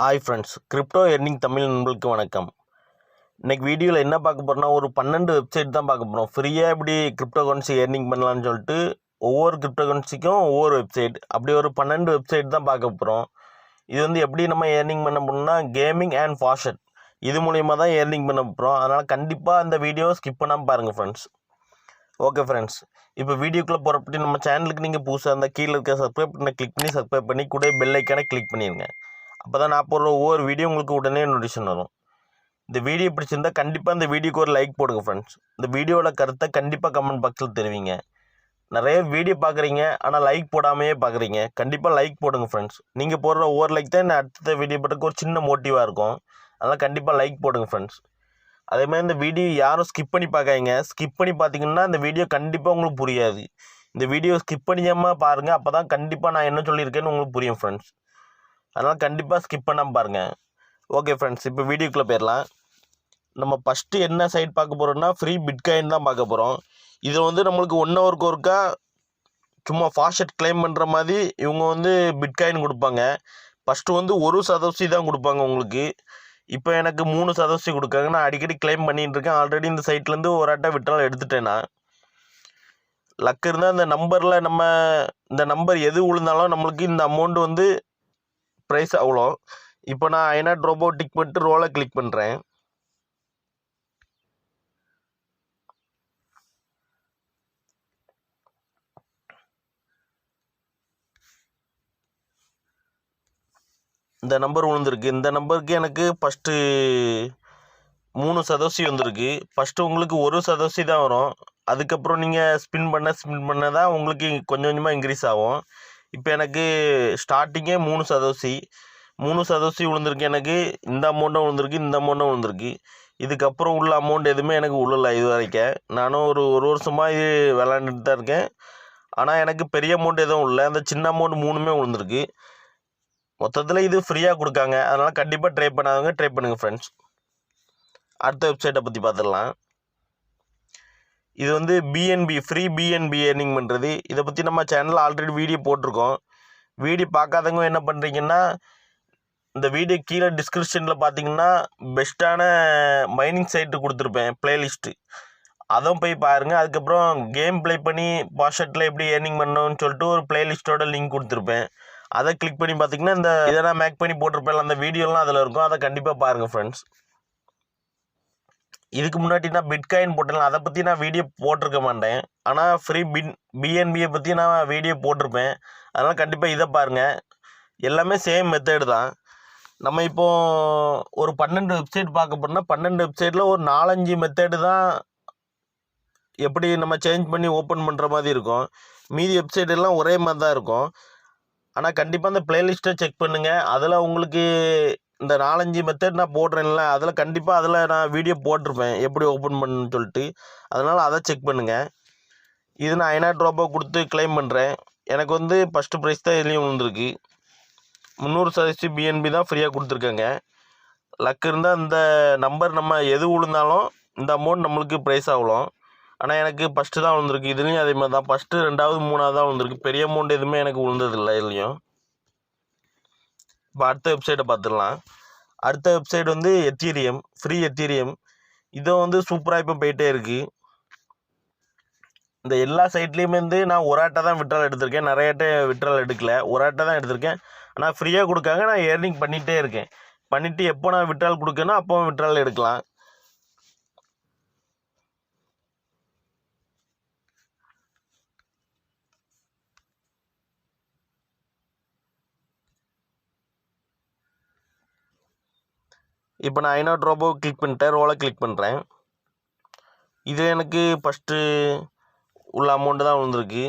Hi friends crypto earning Tamil நண்பர்களுக்கு வணக்கம். இன்னைக்கு வீடியோவில் என்ன பார்க்க போகிறோம்னா ஒரு பன்னெண்டு வெப்சைட் தான் பார்க்க போகிறோம் ஃப்ரீயாக எப்படி கிரிப்டோ கரன்சி எர்னிங் பண்ணலாம்னு சொல்லிட்டு ஒவ்வொரு கிரிப்டோ கரன்சிக்கும் ஒவ்வொரு வெப்சைட் அப்படி ஒரு பன்னெண்டு வெப்சைட் தான் பார்க்க போகிறோம் இது வந்து எப்படி நம்ம ஏர்னிங் பண்ண போகணும்னா கேமிங் அண்ட் ஃபாஷட் இது மூலிமா தான் ஏர்னிங் பண்ண போகிறோம் அதனால் கண்டிப்பாக அந்த வீடியோ ஸ்கிப் பண்ணாமல் பாருங்கள் ஃப்ரெண்ட்ஸ் ஓகே ஃப்ரெண்ட்ஸ் இப்போ வீடியோக்குள்ளே போகிறப்படி நம்ம சேனலுக்கு நீங்கள் புதுசாக இருந்தால் கீழே இருக்க சப்ஸ்கிரைப் பண்ண கிளிக் பண்ணி சப்ஸ்கிரைப் பண்ணி கூட பெல் ஐக்கானை கிளிக் பண்ணிடுங்க அப்போ தான் நான் போடுற ஒவ்வொரு வீடியோ உங்களுக்கு உடனே நோட்டிஷன் வரும். இந்த வீடியோ பிடிச்சிருந்தா கண்டிப்பாக இந்த வீடியோக்கு ஒரு லைக் போடுங்க ஃப்ரெண்ட்ஸ் இந்த வீடியோவில் கருத்தை கண்டிப்பாக கமெண்ட் பாக்ஸில் தெரிவிங்க. நிறைய வீடியோ பார்க்குறீங்க ஆனால் லைக் போடாமையே பார்க்குறீங்க கண்டிப்பாக லைக் போடுங்க ஃப்ரெண்ட்ஸ் நீங்கள் போடுற ஒவ்வொரு லைக் தான் இந்த அடுத்த வீடியோ போட்டுக்கு ஒரு சின்ன மோட்டிவாக இருக்கும். அதனால் கண்டிப்பாக லைக் போடுங்க ஃப்ரெண்ட்ஸ் அதே மாதிரி இந்த வீடியோ யாரும் ஸ்கிப் பண்ணி பார்க்காதீங்க. ஸ்கிப் பண்ணி பார்த்தீங்கன்னா இந்த வீடியோ கண்டிப்பாக உங்களுக்கு புரியாது. இந்த வீடியோ ஸ்கிப் பண்ணியாமல் பாருங்கள் அப்போ தான் கண்டிப்பாக நான் என்ன சொல்லியிருக்கேன்னு உங்களுக்கு புரியும் ஃப்ரெண்ட்ஸ் அதனால் கண்டிப்பாக ஸ்கிப் பண்ணாமல் பாருங்கள் ஓகே ஃப்ரெண்ட்ஸ் இப்போ வீடியோக்குள்ளே போயிடலாம் நம்ம ஃபஸ்ட்டு என்ன சைட் பார்க்க போகிறோம்னா ஃப்ரீ பிட்காயின் தான் பார்க்க போகிறோம் இது வந்து நம்மளுக்கு ஒன் ஹவருக்கு ஒருக்கா சும்மா ஃபாஸ்ட் கிளைம் பண்ணுற மாதிரி இவங்க வந்து பிட்காயின் கொடுப்பாங்க. ஃபஸ்ட்டு வந்து ஒரு சதவசி தான் கொடுப்பாங்க உங்களுக்கு. இப்போ எனக்கு மூணு சதவசி கொடுக்காங்க. நான் அடிக்கடி கிளைம் பண்ணிகிட்டு இருக்கேன். ஆல்ரெடி இந்த சைட்லேருந்து ஒரு ஆட்டை விட்டால் எடுத்துட்டேன் நான். லக் இருந்தால் இந்த நம்பரில் நம்ம இந்த நம்பர் எது விழுந்தாலும் நம்மளுக்கு இந்த அமௌண்ட் வந்து ப்ரைஸ் அவ்வளோ இப்போ நான் ஐநாட் ரோபோட்டிக் டிக் பண்ணிட்டு ரோலை கிளிக் பண்ணுறேன் இந்த நம்பர் விழுந்திருக்கு. இந்த நம்பருக்கு எனக்கு ஃபஸ்ட்டு மூணு சதவசி வந்திருக்கு. ஃபஸ்ட்டு உங்களுக்கு ஒரு சதவசி தான் வரும். அதுக்கப்புறம் நீங்கள் ஸ்பின் பண்ண ஸ்பின் பண்ண தான் உங்களுக்கு கொஞ்சம் கொஞ்சமாக இன்க்ரீஸ் ஆகும். இப்போ எனக்கு ஸ்டார்டிங்கே மூணு சதோசி மூணு சதோசி விழுந்திருக்கு. எனக்கு இந்த அமௌண்ட்டும் விழுந்திருக்கு இந்த அமௌண்ட்டும் விழுந்திருக்கு. இதுக்கப்புறம் உள்ள அமௌண்ட் எதுவுமே எனக்கு உள்ளல இது வரைக்கும் நானும் ஒரு ஒரு வருஷமாக இது விளாண்டுட்டு தான் இருக்கேன். ஆனால் எனக்கு பெரிய அமௌண்ட் எதுவும் இல்லை அந்த சின்ன அமௌண்ட் மூணுமே விழுந்திருக்கு. மொத்தத்தில் இது ஃப்ரீயாக கொடுக்காங்க. அதனால் கண்டிப்பாக ட்ரை பண்ணாதவங்க ட்ரை பண்ணுங்கள் ஃப்ரெண்ட்ஸ் அடுத்த வெப்சைட்டை பற்றி பார்த்துடலாம் இது வந்து பிஎன்பி ஃப்ரீ பிஎன்பி ஏர்னிங் பண்ணுறது இதை பற்றி நம்ம சேனலில் ஆல்ரெடி வீடியோ போட்டிருக்கோம். வீடியோ பார்க்காதவங்க என்ன பண்ணுறீங்கன்னா இந்த வீடியோ கீழே டிஸ்கிரிப்ஷனில் பார்த்தீங்கன்னா பெஸ்ட்டான மைனிங் சைட்டு கொடுத்துருப்பேன் ப்ளேலிஸ்ட்டு அதுவும் போய் பாருங்கள் அதுக்கப்புறம் கேம் ப்ளே பண்ணி பாஷெட்டில் எப்படி ஏர்னிங் பண்ணணும்னு சொல்லிட்டு ஒரு ப்ளேலிஸ்ட்டோட லிங்க் கொடுத்துருப்பேன். அதை கிளிக் பண்ணி பார்த்தீங்கன்னா இந்த இதை நான் மேக் பண்ணி போட்டிருப்பேன் அந்த வீடியோலாம் அதில் இருக்கும். அதை கண்டிப்பாக பாருங்கள் ஃப்ரெண்ட்ஸ் இதுக்கு முன்னாடி நான் பிட்காயின் போட்டேன் அதை பற்றி நான் வீடியோ போட்டிருக்க மாட்டேன். ஆனால் ஃப்ரீ பின் பிஎன்பியை பற்றி நான் வீடியோ போட்டிருப்பேன். அதனால் கண்டிப்பாக இதை பாருங்கள் எல்லாமே சேம் மெத்தேடு தான். நம்ம இப்போ ஒரு பன்னெண்டு வெப்சைட் பார்க்க போனால் பன்னெண்டு வெப்சைட்டில் ஒரு நாலஞ்சு மெத்தேடு தான் எப்படி நம்ம சேஞ்ச் பண்ணி ஓப்பன் பண்ணுற மாதிரி இருக்கும். மீதி வெப்சைட் எல்லாம் ஒரே மாதிரி தான் இருக்கும். ஆனால் கண்டிப்பாக அந்த ப்ளேலிஸ்ட்டை செக் பண்ணுங்கள் அதில் உங்களுக்கு இந்த நாலஞ்சு மெத்தட் நான் போடுறேன்ல அதில் கண்டிப்பாக அதில் நான் வீடியோ போட்டிருப்பேன் எப்படி ஓப்பன் பண்ணுன்னு சொல்லிட்டு. அதனால் அதை செக் பண்ணுங்கள் இது நான் ஐநாட் ரூபா கொடுத்து கிளைம் பண்ணுறேன் எனக்கு வந்து ஃபஸ்ட்டு ப்ரைஸ் தான் இதுலேயும் விழுந்துருக்கு. முந்நூறு சதவீதம் பிஎன்பி தான் ஃப்ரீயாக கொடுத்துருக்கேங்க. லக் இருந்தால் இந்த நம்பர் நம்ம எது விழுந்தாலும் இந்த அமௌண்ட் நம்மளுக்கு ப்ரைஸ் ஆகலாம். ஆனால் எனக்கு ஃபஸ்ட்டு தான் விழுந்திருக்கு. இதுலேயும் அதே மாதிரி தான். ஃபஸ்ட்டு ரெண்டாவது மூணாவது தான் விழுந்திருக்கு. பெரிய அமௌண்ட் எதுவுமே எனக்கு விழுந்ததில்லை இதுலேயும். இப்போ அடுத்த வெப்சைட்டை பார்த்துடலாம் அடுத்த வெப்சைட் வந்து எத்தீரியம் ஃப்ரீ எத்தீரியம் இதை வந்து சூப்பராக இப்போ போயிட்டே இருக்குது இந்த எல்லா சைட்லேயுமே வந்து நான் ஒரு ஆட்டை தான் விட்ரால் எடுத்திருக்கேன். நிறைய ஆட்டை விட்ரால் எடுக்கல. ஒரு ஆட்டை தான் எடுத்திருக்கேன். ஆனால் ஃப்ரீயாக கொடுக்காங்க. நான் ஏர்னிங் பண்ணிகிட்டே இருக்கேன். பண்ணிவிட்டு எப்போ நான் விட்ரால் கொடுக்கணும் அப்போ விட்ரால் எடுக்கலாம். இப்போ நான் ஐநாட் ரோபோ கிளிக் பண்ணிட்டேன் ரோலை கிளிக் பண்ணுறேன் இது எனக்கு ஃபஸ்ட்டு உள்ள அமௌண்ட்டு தான் விழுந்திருக்கு.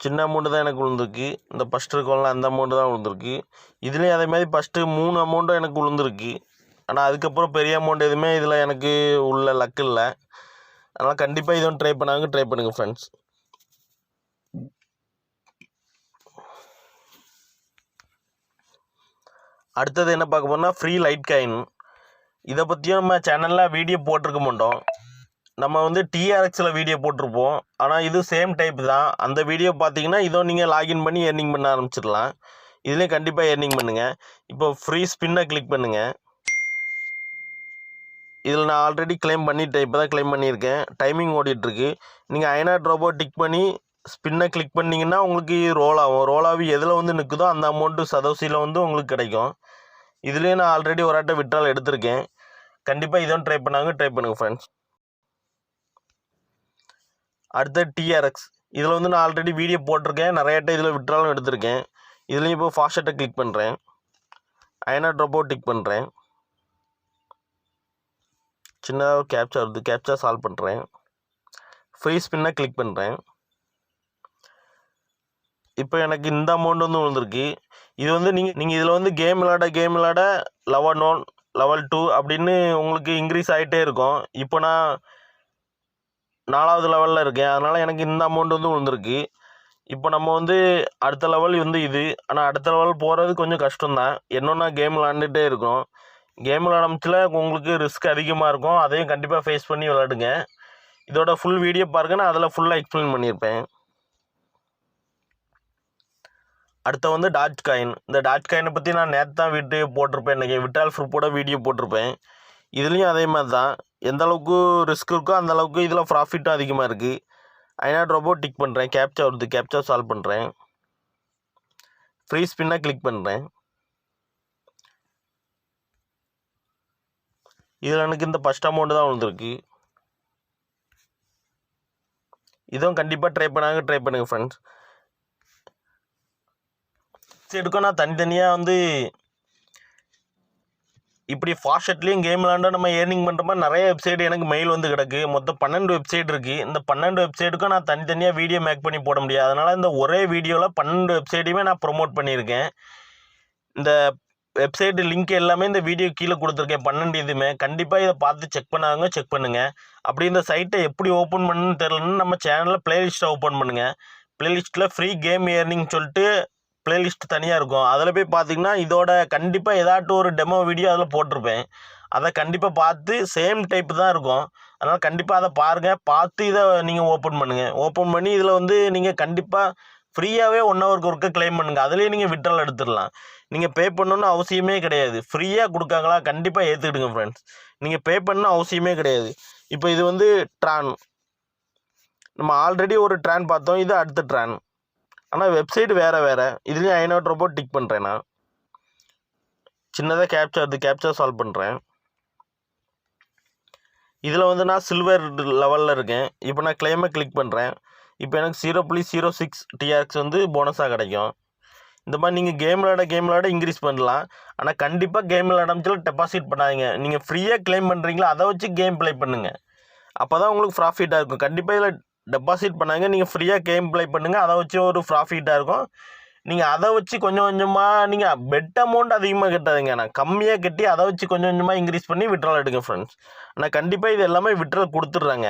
சின்ன அமௌண்ட்டு தான் எனக்கு விழுந்திருக்கு. இந்த ஃபஸ்ட்டு இருக்கோம்ல அந்த அமௌண்ட்டு தான் விழுந்திருக்கு. இதுலேயும் அதேமாதிரி ஃபஸ்ட்டு மூணு அமௌண்ட்டும் எனக்கு விழுந்திருக்கு. ஆனால் அதுக்கப்புறம் பெரிய அமௌண்ட் எதுவுமே இதில் எனக்கு உள்ள லக் இல்லை. அதனால் கண்டிப்பாக இதுவும் ட்ரை பண்ணாங்க ட்ரை பண்ணுங்கள் ஃப்ரெண்ட்ஸ் அடுத்தது என்ன பார்க்க போனால் ஃப்ரீ லைட் காயின் இதை பற்றியும் நம்ம சேனலில் வீடியோ போட்டிருக்க மாட்டோம். நம்ம வந்து டிஆர்எக்ஸில் வீடியோ போட்டிருப்போம். ஆனால் இது சேம் டைப் தான். அந்த வீடியோ பார்த்தீங்கன்னா இதோ நீங்கள் லாகின் பண்ணி எர்னிங் பண்ண ஆரம்பிச்சிடலாம். இதுலேயும் கண்டிப்பாக ஏர்னிங் பண்ணுங்கள் இப்போ ஃப்ரீ ஸ்பின்னை கிளிக் பண்ணுங்கள் இதில் நான் ஆல்ரெடி கிளைம் பண்ணிட்டேன். இப்போ தான் கிளைம் பண்ணியிருக்கேன். டைமிங் ஓடிட்டுருக்கு. நீங்கள் ஐநா ட்ரோபோ டிக் பண்ணி ஸ்பின்னை கிளிக் பண்ணிங்கன்னா உங்களுக்கு ரோல் ஆகும். ரோல் ஆகி எதில் வந்து நிற்குதோ அந்த அமௌண்ட்டு சதவசியில் வந்து உங்களுக்கு கிடைக்கும். இதுலேயும் நான் ஆல்ரெடி ஒரு ஆட்டை விட்ரால் எடுத்திருக்கேன். கண்டிப்பாக இதுவும் ட்ரை பண்ணாங்க ட்ரை பண்ணுங்கள் ஃப்ரெண்ட்ஸ் அடுத்து டிஆர்எக்ஸ் இதில் வந்து நான் ஆல்ரெடி வீடியோ போட்டிருக்கேன். நிறைய ஆட்டை இதில் விட்ராலும் எடுத்திருக்கேன். இதுலேயும் இப்போ ஃபாஸ்ட்டை கிளிக் பண்ணுறேன் அயனா ட்ரப்போ டிக் பண்ணுறேன் சின்னதாக ஒரு கேப்சா வருது. கேப்சா சால்வ் பண்ணுறேன் ஃப்ரீ ஸ்பின்னாக கிளிக் பண்ணுறேன் இப்போ எனக்கு இந்த அமௌண்ட் வந்து விழுந்திருக்கு. இது வந்து நீங்கள் நீங்கள் இதில் வந்து கேம் விளாட கேம் விளாட லெவல் ஒன் லெவல் டூ அப்படின்னு உங்களுக்கு இன்க்ரீஸ் ஆகிட்டே இருக்கும். இப்போ நான் நாலாவது லெவலில் இருக்கேன். அதனால் எனக்கு இந்த அமௌண்ட் வந்து விழுந்திருக்கு. இப்போ நம்ம வந்து அடுத்த லெவல் வந்து இது. ஆனால் அடுத்த லெவல் போகிறது கொஞ்சம் கஷ்டம்தான். என்னன்னா கேம் விளாண்டுட்டே இருக்கும். கேம் விளாடமிச்சில் உங்களுக்கு ரிஸ்க் அதிகமாக இருக்கும். அதையும் கண்டிப்பாக ஃபேஸ் பண்ணி விளாடுங்க இதோட ஃபுல் வீடியோ பாருங்கள் நான் அதில் ஃபுல்லாக எக்ஸ்பிளைன் பண்ணியிருப்பேன். அடுத்து வந்து டாட் காயின் இந்த டாட் காயினை பற்றி நான் நேற்று தான் விட்டு போட்டிருப்பேன் இன்றைக்கி விட்டால் ஃப்ரூப்போட வீடியோ போட்டிருப்பேன். இதுலேயும் அதே மாதிரி தான் எந்த அளவுக்கு ரிஸ்க் இருக்கோ அந்த அளவுக்கு இதில் ப்ராஃபிட்டும் அதிகமாக இருக்குது ஐநாட் ரோபோ டிக் பண்ணுறேன் கேப்சா வருது. கேப்சா சால்வ் பண்ணுறேன் ஃப்ரீ ஸ்பின்னாக கிளிக் பண்ணுறேன் இதில் எனக்கு இந்த ஃபஸ்ட் அமௌண்ட்டு தான் விழுந்துருக்கு. இதுவும் கண்டிப்பாக ட்ரை பண்ணாங்க. ட்ரை பண்ணுங்கள் ஃப்ரெண்ட்ஸ் எடுக்கும் நான் தனித்தனியாக வந்து இப்படி ஃபாஸ்ட்லேயும் கேம் விளாண்டா நம்ம ஏர்னிங் பண்ணுற மாதிரி நிறைய வெப்சைட் எனக்கு மெயில் வந்து கிடக்கு. மொத்தம் பன்னெண்டு வெப்சைட் இருக்குது இந்த பன்னெண்டு வெப்சைட்டுக்கும் நான் தனித்தனியாக வீடியோ மேக் பண்ணி போட முடியாது. அதனால் இந்த ஒரே வீடியோவில் பன்னெண்டு வெப்சைட்டையுமே நான் ப்ரொமோட் பண்ணியிருக்கேன். இந்த வெப்சைட் லிங்க் எல்லாமே இந்த வீடியோ கீழே கொடுத்துருக்கேன். பன்னெண்டு இதுவுமே. கண்டிப்பாக இதை பார்த்து செக் பண்ணாங்க செக் பண்ணுங்கள் அப்படி இந்த சைட்டை எப்படி ஓப்பன் பண்ணுன்னு தெரிலன்னு நம்ம சேனலில் ப்ளேலிஸ்ட்டை ஓப்பன் பண்ணுங்கள் ப்ளேலிஸ்ட்டில் ஃப்ரீ கேம் ஏர்னிங் சொல்லிட்டு ப்ளேலிஸ்ட் தனியாக இருக்கும். அதில் போய் பார்த்தீங்கன்னா இதோட கண்டிப்பாக ஏதாட்டும் ஒரு டெமோ வீடியோ அதில் போட்டிருப்பேன். அதை கண்டிப்பாக பார்த்து சேம் டைப் தான் இருக்கும். அதனால் கண்டிப்பாக அதை பாருங்கள் பார்த்து இதை நீங்கள் ஓப்பன் பண்ணுங்கள் ஓப்பன் பண்ணி இதில் வந்து நீங்கள் கண்டிப்பாக ஃப்ரீயாகவே ஒன் ஹவருக்கு ஒருக்க க்ளைம் பண்ணுங்கள் அதுலேயே நீங்கள் விட்ரால் எடுத்துடலாம். நீங்கள் பே பண்ணணும்னு அவசியமே கிடையாது. ஃப்ரீயாக கொடுக்காங்களா கண்டிப்பாக ஏற்றுக்கிடுங்க ஃப்ரெண்ட்ஸ் நீங்கள் பே பண்ணணும் அவசியமே கிடையாது. இப்போ இது வந்து ட்ரான் நம்ம ஆல்ரெடி ஒரு ட்ரான் பார்த்தோம். இது அடுத்த ட்ரான் ஆனால் வெப்சைட் வேறு வேறு. இதுலேயும் ஐநோட் ரோபோட் டிக் பண்ணுறேன் நான். சின்னதாக கேப்சா அது கேப்சா சால்வ் பண்ணுறேன் இதில் வந்து நான் சில்வர் லெவலில் இருக்கேன். இப்போ நான் கிளைமை கிளிக் பண்ணுறேன் இப்போ எனக்கு ஜீரோ புள்ளி ஜீரோ சிக்ஸ் டிஆர்எக்ஸ் வந்து போனஸாக கிடைக்கும். இந்த மாதிரி நீங்கள் கேம் விளாட கேம் விளாட இன்க்ரீஸ் பண்ணலாம். ஆனால் கண்டிப்பாக கேம் விளாடமிச்சில் டெபாசிட் பண்ணாதீங்க. நீங்கள் ஃப்ரீயாக கிளைம் பண்ணுறீங்களோ அதை வச்சு கேம் ப்ளே பண்ணுங்கள் அப்போ தான் உங்களுக்கு ப்ராஃபிட்டாக இருக்கும். கண்டிப்பாக இதில் டெபாசிட் பண்ணாங்க நீங்கள் ஃப்ரீயாக கேம் ப்ளே பண்ணுங்கள் அதை வச்சு ஒரு ப்ராஃபிட்டாக இருக்கும். நீங்கள் அதை வச்சு கொஞ்சம் கொஞ்சமாக நீங்கள் பெட் அமௌண்ட் அதிகமாக கட்டாதீங்க. நான் கம்மியாக கட்டி அதை வச்சு கொஞ்சம் கொஞ்சமாக இன்க்ரீஸ் பண்ணி விட்ரால் எடுங்க ஃப்ரெண்ட்ஸ் ஆனால் கண்டிப்பாக இது எல்லாமே விட்ரல் கொடுத்துட்றாங்க.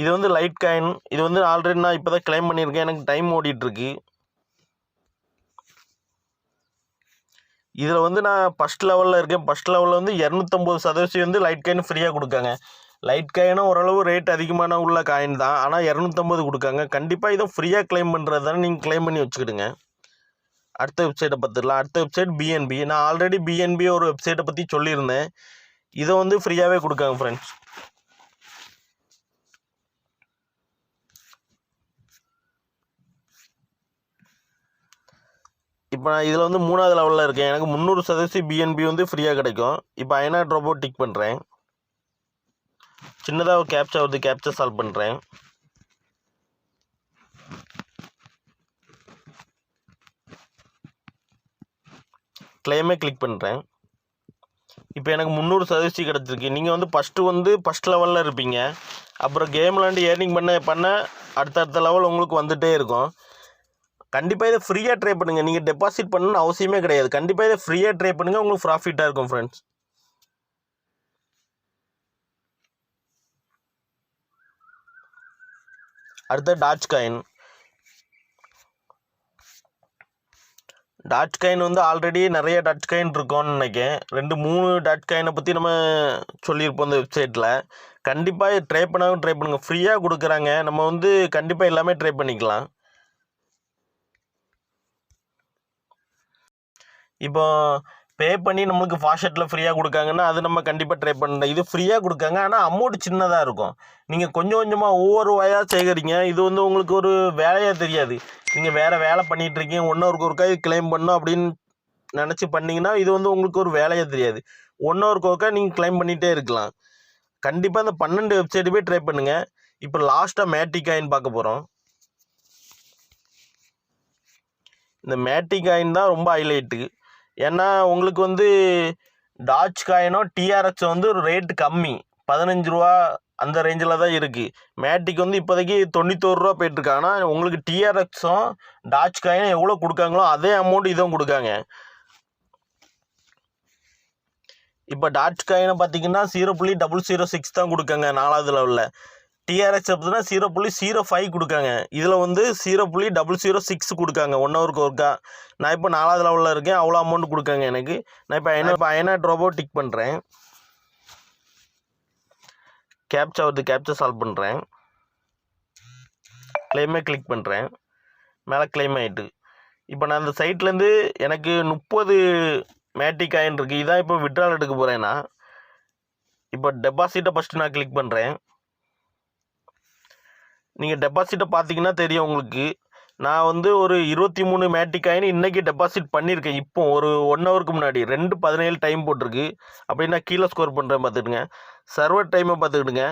இது வந்து லைட் காயின் இது வந்து ஆல்ரெடி நான் இப்போ தான் கிளைம் பண்ணியிருக்கேன். எனக்கு டைம் ஓடிட்டுருக்கு. இதில் வந்து நான் ஃபஸ்ட் லெவலில் இருக்கேன். ஃபஸ்ட் லெவலில் வந்து இரநூத்தம்பது சதவீதம் வந்து லைட் காயின் ஃப்ரீயாக கொடுக்காங்க. லைட் காயினும் ஓரளவு ரேட் அதிகமான உள்ள காயின் தான். ஆனால் இரநூத்தம்பது கொடுக்காங்க. கண்டிப்பாக இதை ஃப்ரீயாக கிளைம் பண்ணுறது தானே நீங்கள் கிளைம் பண்ணி வச்சுக்கிடுங்க. அடுத்த வெப்சைட்டை பார்த்துடலாம். அடுத்த வெப்சைட் பிஎன்பி நான் ஆல்ரெடி பிஎன்பி ஒரு வெப்சைட்டை பற்றி சொல்லியிருந்தேன். இதை வந்து ஃப்ரீயாகவே கொடுக்காங்க ஃப்ரெண்ட்ஸ் இப்போ நான் இதில் வந்து மூணாவது லெவலில் இருக்கேன். எனக்கு முந்நூறு சதவீதம் பிஎன்பி வந்து ஃப்ரீயாக கிடைக்கும். இப்போ ஐநாட் ட்ரோபோ டிக் பண்ணுறேன் சின்னதாக ஒரு கேப்சா வருது கேப்சா சால்வ் பண்ணுறேன் கிளைமே கிளிக் பண்ணுறேன் இப்போ எனக்கு முந்நூறு சதவீதம் கிடச்சிருக்கு. நீங்கள் வந்து ஃபஸ்ட்டு வந்து ஃபஸ்ட் லெவலில் இருப்பீங்க. அப்புறம் கேம் விளாண்டு ஏர்னிங் பண்ண பண்ண அடுத்தடுத்த லெவல் உங்களுக்கு வந்துகிட்டே இருக்கும். கண்டிப்பாக இதை ஃப்ரீயாக ட்ரை பண்ணுங்கள் நீங்கள் டெபாசிட் பண்ணணும்னு அவசியமே கிடையாது. கண்டிப்பாக இதை ஃப்ரீயாக ட்ரை பண்ணுங்கள் உங்களுக்கு ப்ராஃபிட்டாக இருக்கும் ஃப்ரெண்ட்ஸ் அடுத்து டாச் காயின் டாட்ச் காயின் வந்து ஆல்ரெடி நிறைய டாட்ச் காயின் இருக்கும்னு நினைக்கிறேன். ரெண்டு மூணு டாட் காயினை பற்றி நம்ம சொல்லியிருப்போம் இந்த வெப்சைட்டில் கண்டிப்பாக ட்ரை பண்ணாலும் ட்ரை பண்ணுங்கள் ஃப்ரீயாக கொடுக்குறாங்க. நம்ம வந்து கண்டிப்பாக எல்லாமே ட்ரை பண்ணிக்கலாம். இப்போ பே பண்ணி நம்மளுக்கு ஃபாஷட்டில் ஃப்ரீயாக கொடுக்காங்கன்னா அது நம்ம கண்டிப்பாக ட்ரை பண்ணல இது ஃப்ரீயாக கொடுக்காங்க ஆனால் அமௌண்ட் சின்னதாக இருக்கும். நீங்கள் கொஞ்சம் கொஞ்சமாக ஒவ்வொரு வயாக சேகரிங்க. இது வந்து உங்களுக்கு ஒரு வேலையாக தெரியாது. நீங்கள் வேறு வேலை பண்ணிகிட்டு இருக்கீங்க ஒன்று ஒரு ஒருக்கா கிளைம் பண்ணோம் அப்படின்னு நினச்சி பண்ணிங்கன்னா இது வந்து உங்களுக்கு ஒரு வேலையாக தெரியாது. ஒன்று ஒரு ஒருக்கா நீங்கள் கிளைம் பண்ணிகிட்டே இருக்கலாம். கண்டிப்பாக அந்த பன்னெண்டு வெப்சைட்டு போய் ட்ரை பண்ணுங்கள் இப்போ லாஸ்ட்டாக மேட்டிகாயின் பார்க்க போகிறோம் இந்த மேட்டிகாயின் தான் ரொம்ப ஹைலைட்டு ஏன்னா உங்களுக்கு வந்து டாச் காயினோ டிஆர்எக்ஸ் வந்து ஒரு ரேட்டு கம்மி. பதினஞ்சு ரூபா அந்த ரேஞ்சில் தான் இருக்குது மேட்டிக் வந்து இப்போதைக்கு தொண்ணூத்தோரு ரூபா போயிட்டுருக்காங்கன்னா உங்களுக்கு டிஆர்எக்ஸும் டாச் காயினும் எவ்வளோ கொடுக்காங்களோ அதே அமௌண்ட் இதுவும் கொடுக்காங்க. இப்போ டாச் காயினை பார்த்தீங்கன்னா ஜீரோ புள்ளி டபுள் ஜீரோ சிக்ஸ் தான் கொடுக்காங்க நாலாவது லெவலில் டிஆர்எக்ஸ் அப்படின்னா ஜீரோ புள்ளி ஜீரோ ஃபைவ் கொடுக்காங்க. இதில் வந்து ஜீரோ புள்ளி டபுள் ஜீரோ சிக்ஸ் கொடுக்காங்க. ஒன் ஹவருக்கு ஒருக்கா. நான் இப்போ நாலாவது லெவலில் இருக்கேன். அவ்வளோ அமௌண்ட் கொடுக்காங்க எனக்கு. நான் இப்போ ஐநா இப்போ ஐநா ட்ரோபோ டிக் பண்ணுறேன் கேப்சா வருது கேப்சா சால்வ் பண்ணுறேன் கிளைமே கிளிக் பண்ணுறேன் மேலே கிளைம் ஆகிட்டு இப்போ நான் அந்த சைட்லேருந்து எனக்கு முப்பது மேட்டிக் ஆயின் இருக்குது இதான் இப்போ விட்ரால் எடுக்க போகிறேன்னா இப்போ டெபாசிட்டை ஃபஸ்ட்டு நான் கிளிக் பண்ணுறேன் நீங்கள் டெபாசிட்டை பார்த்தீங்கன்னா தெரியும் உங்களுக்கு. நான் வந்து ஒரு இருபத்தி மூணு மேட்டிக் காயின் இன்றைக்கி டெபாசிட் பண்ணியிருக்கேன் இப்போ ஒரு ஒன் ஹவருக்கு முன்னாடி ரெண்டு பதினேழு டைம் போட்டிருக்கு. அப்படின்னா கீழே ஸ்கோர் பண்ணுறேன் பார்த்துக்கிடுங்க. சர்வர் டைமை பார்த்துக்கிடுங்க.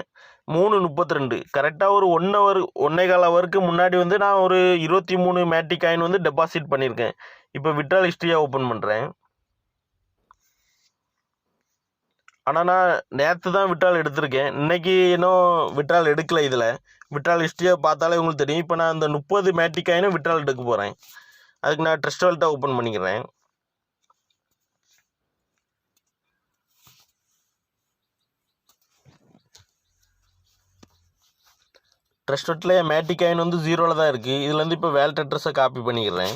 மூணு முப்பத்தி ரெண்டு கரெக்டாக ஒரு ஒன் ஹவர் ஒன்னே கால் ஹவருக்கு முன்னாடி வந்து நான் ஒரு இருபத்தி மூணு மேட்டிக் காயின் வந்து டெபாசிட் பண்ணியிருக்கேன் இப்போ விட்ரால் ஹிஸ்ட்ரியாக ஓப்பன் பண்ணுறேன் ஆனால் நான் நேற்று தான் விட்ரால் எடுத்திருக்கேன். இன்னைக்கு இன்னும் விட்ரால் எடுக்கலை இதில். விட்ரால் ஹிஸ்ட்ரியை பார்த்தாலே உங்களுக்கு தெரியும். இப்போ நான் இந்த முப்பது மேட்டிக்காயினும் விட்ரால் எடுக்க போகிறேன் அதுக்கு நான் ட்ரெஸ்ட் வால்ட்டை ஓப்பன் பண்ணிக்கிறேன். ட்ரெஸ்ட் வால்ட்டில் என் மேட்டிக்காயின் வந்து ஜீரோவில் தான் இருக்குது இதுலேருந்து இப்போ வேல்ட் அட்ரஸை காப்பி பண்ணிக்கிறேன்.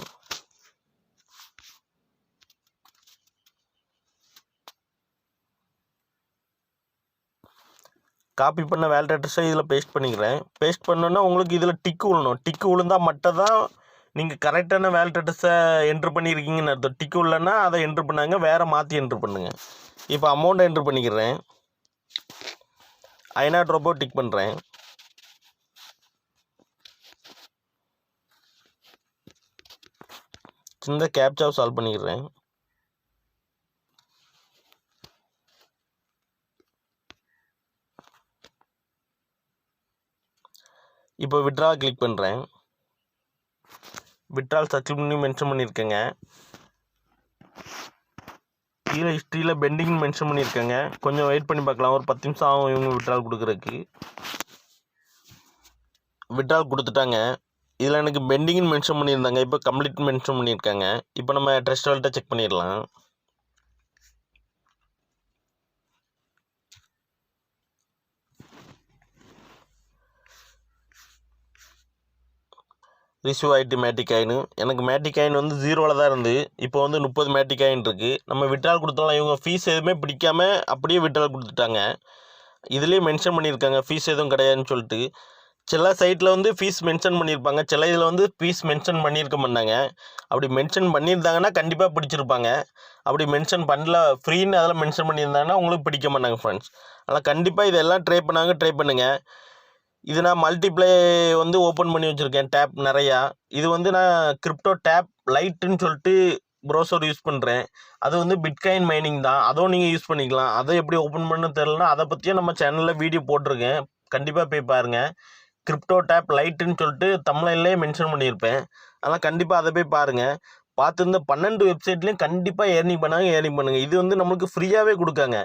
காப்பி பண்ண வேல்ட் அட்ரஸை இதில் பேஸ்ட் பண்ணிக்கிறேன். பேஸ்ட் பண்ணோன்னா உங்களுக்கு இதில் டிக்கு விழணும் டிக்கு விழுந்தால் மட்டும் தான் நீங்கள் கரெக்டான வேல்ட் அட்ரஸை என்ட்ரு பண்ணியிருக்கீங்கன்னு அர்த்தம். டிக்கு இல்லைன்னா அதை என்ட்ரு பண்ணாங்க வேறு மாற்றி என்ட்ரு பண்ணுங்கள் இப்போ அமௌண்ட்டை என்ட்ரு பண்ணிக்கிறேன். ஐநாட் ரோபோ டிக் பண்ணுறேன் இந்த கேப்சாவை சால்வ் பண்ணிக்கிறேன். இப்போ விட்ரா கிளிக் பண்ணுறேன் விட்ரால் சர்ச் பண்ணி மென்ஷன் பண்ணியிருக்கேங்க. கீழே ஹிஸ்ட்ரியில் பெண்டிங் மென்ஷன் பண்ணியிருக்கேங்க. கொஞ்சம் வெயிட் பண்ணி பார்க்கலாம். ஒரு பத்து நிமிஷம் ஆகும் இவங்க விட்ரால் கொடுக்குறதுக்கு. விட்ரால் கொடுத்துட்டாங்க. இதில் எனக்கு பெண்டிங்னு மென்ஷன் பண்ணியிருந்தாங்க. இப்போ கம்ப்ளீட் மென்ஷன் பண்ணியிருக்காங்க. இப்போ நம்ம ட்ரெஸ்ட் செக் பண்ணிடலாம். ரிசீவ் ஆகிட்டு மேட்டிக் காயின் எனக்கு மேட்டிக் காயின் வந்து ஜீரோவில் தான் இருந்து. இப்போ வந்து முப்பது மேட்டிக் காயின் இருக்குது நம்ம விட்ரால் கொடுத்தாலும் இவங்க ஃபீஸ் எதுவுமே பிடிக்காம அப்படியே விட்ரால் கொடுத்துட்டாங்க. இதுலேயே மென்ஷன் பண்ணியிருக்காங்க. ஃபீஸ் எதுவும் கிடையாதுன்னு சொல்லிட்டு. சில சைட்டில் வந்து ஃபீஸ் மென்ஷன் பண்ணியிருப்பாங்க. சில இதில் வந்து ஃபீஸ் மென்ஷன் பண்ணியிருக்க மாட்டாங்க. அப்படி மென்ஷன் பண்ணியிருந்தாங்கன்னா கண்டிப்பாக பிடிச்சிருப்பாங்க. அப்படி மென்ஷன் பண்ணல ஃப்ரீன்னு அதெல்லாம் மென்ஷன் பண்ணியிருந்தாங்கன்னா உங்களுக்கு பிடிக்க மாட்டாங்க ஃப்ரெண்ட்ஸ் ஆனால் கண்டிப்பாக இதெல்லாம் ட்ரை பண்ணாங்க ட்ரை பண்ணுங்கள் இது நான் மல்டிப்ளே வந்து ஓப்பன் பண்ணி வச்சுருக்கேன் டேப் நிறையா. இது வந்து நான் கிரிப்டோ டேப் லைட்டுன்னு சொல்லிட்டு ப்ரௌசர் யூஸ் பண்ணுறேன் அது வந்து பிட்காயின் மைனிங் தான். அதுவும் நீங்கள் யூஸ் பண்ணிக்கலாம். அதை எப்படி ஓப்பன் பண்ண தெரிலனா அதை பற்றியும் நம்ம சேனலில் வீடியோ போட்டிருக்கேன். கண்டிப்பாக போய் பாருங்கள் கிரிப்டோ டேப் லைட்டுன்னு சொல்லிட்டு தமிழ்லேயே மென்ஷன் பண்ணியிருப்பேன். அதனால் கண்டிப்பாக அதை போய் பாருங்கள் பார்த்து இந்த பன்னெண்டு வெப்சைட்லேயும் கண்டிப்பாக ஏர்னிங் பண்ணாங்க ஏர்னிங் பண்ணுங்கள் இது வந்து நம்மளுக்கு ஃப்ரீயாகவே கொடுக்காங்க.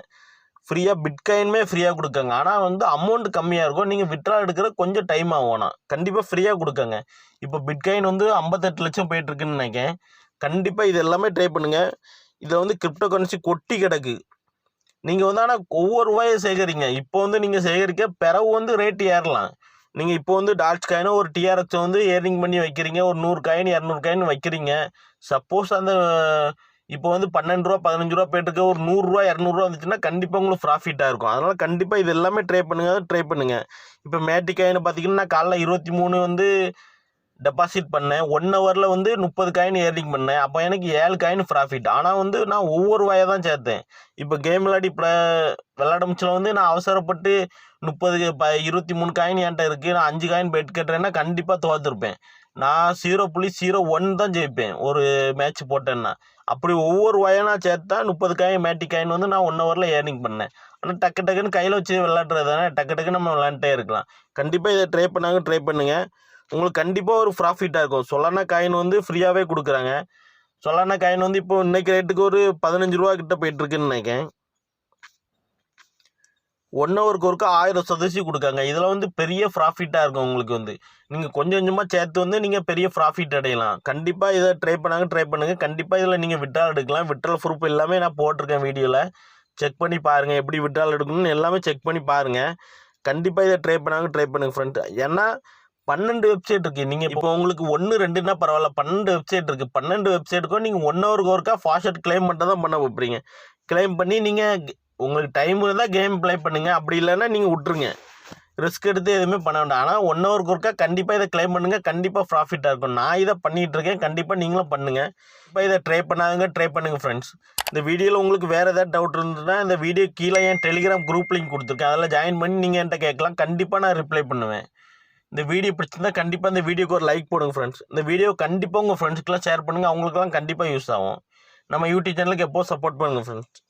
ஃப்ரீயாக பிட்காயின்மே ஃப்ரீயாக கொடுக்காங்க. ஆனால் வந்து அமௌண்ட் கம்மியாக இருக்கும். நீங்கள் விட்ரா எடுக்கிற கொஞ்சம் டைம் ஆகும் ஆனால் கண்டிப்பாக ஃப்ரீயாக கொடுக்குங்க. இப்போ பிட்காயின் வந்து ஐம்பத்தெட்டு லட்சம் போயிட்டுருக்குன்னு நினைக்கிறேன். கண்டிப்பாக இது எல்லாமே ட்ரை பண்ணுங்கள் இதை வந்து கிரிப்டோ கரன்சி கொட்டி கிடக்கு. நீங்கள் வந்து ஆனால் ஒவ்வொரு ரூபாயை சேகரிங்க. இப்போ வந்து நீங்கள் சேகரிக்க பிறகு வந்து ரேட்டு ஏறலாம். நீங்கள் இப்போ வந்து டாட்ச் காயினோ ஒரு டிஆர்எக்ஸை வந்து ஏர்னிங் பண்ணி வைக்கிறீங்க. ஒரு நூறு காயின் இரநூறு காயின் வைக்கிறீங்க. சப்போஸ் அந்த இப்போ வந்து பன்னெண்டு ரூபா பதினஞ்சு ரூபா போயிட்டு ஒரு நூறுரூவா இரநூறுவா வந்துச்சுன்னா கண்டிப்பாக உங்களுக்கு ப்ராஃபிட்டாக இருக்கும். அதனால் கண்டிப்பாக இது எல்லாமே ட்ரை பண்ணுங்கள் ட்ரை பண்ணுங்கள் இப்போ மேட்டிக் காயின் பார்த்தீங்கன்னா காலைல இருபத்தி மூணு வந்து டெபாசிட் பண்ணேன். ஒன் ஹவரில் வந்து முப்பது காயின் ஏர்னிங் பண்ணேன். அப்போ எனக்கு ஏழு காயின் ப்ராஃபிட் ஆனால் வந்து நான் ஒவ்வொரு வாயை தான் சேர்த்தேன். இப்போ கேம் விளையாடி விளாட விளையாடமிச்சில் வந்து நான் அவசரப்பட்டு முப்பது ப இருபத்தி மூணு காயின் என்கிட்ட இருக்குது நான் அஞ்சு காயின் பெட் கட்டுறேன்னா கண்டிப்பாக தோற்றுருப்பேன் நான் ஜீரோ புள்ளி ஜீரோ ஒன் தான் ஜெயிப்பேன். ஒரு மேட்ச் போட்டேன்னா. அப்படி ஒவ்வொரு வயனாக சேர்த்தா முப்பது காயின் மேட்டி காயின் வந்து நான் ஒன் ஹவரில் ஏர்னிங் பண்ணேன். ஆனால் டக்கு டக்குன்னு கையில் வச்சு விளாட்றது தானே டக்கு டக்குன்னு நம்ம விளாண்டுட்டே இருக்கலாம். கண்டிப்பாக இதை ட்ரை பண்ணாங்க ட்ரை பண்ணுங்கள் உங்களுக்கு கண்டிப்பாக ஒரு ப்ராஃபிட்டாக இருக்கும். சொல்லானா காயின் வந்து ஃப்ரீயாகவே கொடுக்குறாங்க. சொல்லானா காயின் வந்து இப்போ இன்றைக்கி ரேட்டுக்கு ஒரு பதினஞ்சு ரூபா கிட்ட போயிட்டுருக்குன்னு நினைக்கிறேன். ஒன் ஹவருக்கு ஒருக்கா ஆயிரம் சதவீதம் கொடுக்காங்க. இதில் வந்து பெரிய ப்ராஃபிட்டாக இருக்கும் உங்களுக்கு வந்து. நீங்கள் கொஞ்சம் கொஞ்சமாக சேர்த்து வந்து நீங்கள் பெரிய ப்ராஃபிட் அடையலாம். கண்டிப்பாக இதை ட்ரை பண்ணாங்க ட்ரை பண்ணுங்கள் கண்டிப்பாக இதில் நீங்கள் விட்ரால் எடுக்கலாம். விட்ரால் ப்ரூஃப் எல்லாமே நான் போட்டிருக்கேன் வீடியோவில் செக் பண்ணி பாருங்கள் எப்படி விட்ரால் எடுக்கணும்னு எல்லாமே செக் பண்ணி பாருங்கள் கண்டிப்பாக இதை ட்ரை பண்ணாங்க ட்ரை பண்ணுங்கள் ஃப்ரெண்ட் ஏன்னா பன்னெண்டு வெப்சைட் இருக்குது நீங்கள் இப்போ உங்களுக்கு ஒன்று ரெண்டுன்னா பரவாயில்ல. பன்னெண்டு வெப்சைட் இருக்குது பன்னெண்டு வெப்சைட்டுக்கும் நீங்கள் ஒன் ஹவருக்கு ஒருக்கா ஃபாஸ்ட் கிளைம் மட்டும் தான் பண்ண வைப்பீங்க. கிளைம் பண்ணி நீங்கள் உங்களுக்கு டைம் இருந்தால் கேம் ப்ளே பண்ணுங்கள் அப்படி இல்லைன்னா நீங்கள் விட்ருங்க ரிஸ்க் எடுத்து எதுவுமே பண்ண வேண்டாம். ஆனால் ஒன் ஹவருக்கு ஒருக்கா கண்டிப்பாக இதை கிளைம் பண்ணுங்கள் கண்டிப்பாக ப்ராஃபிட்டாக இருக்கும். நான் இதை பண்ணிகிட்ருக்கேன் கண்டிப்பாக நீங்களும் பண்ணுங்கள் இப்போ இதை ட்ரை பண்ணாதுங்க. ட்ரை பண்ணுங்கள் ஃப்ரெண்ட்ஸ் இந்த வீடியோவில் உங்களுக்கு வேறு ஏதாவது டவுட் இருந்ததுன்னா இந்த வீடியோ கீழே என் டெலிகிராம் குரூப் லிங்க் கொடுத்துருக்கேன். அதில் ஜாயின் பண்ணி நீங்கள் என்கிட்ட கேட்கலாம். கண்டிப்பாக நான் ரிப்ளை பண்ணுவேன். இந்த வீடியோ பிடிச்சிருந்தா கண்டிப்பாக இந்த வீடியோக்கு ஒரு லைக் போடுங்க ஃப்ரெண்ட்ஸ் இந்த வீடியோ கண்டிப்பாக உங்கள் ஃப்ரெண்ட்ஸ்க்கெலாம் ஷேர் பண்ணுங்கள் அவங்களுக்குலாம் கண்டிப்பாக யூஸ் ஆகும். நம்ம யூடியூப் சேனலுக்கு எப்போது சப்போர்ட் பண்ணுங்கள் ஃப்ரெண்ட்ஸ்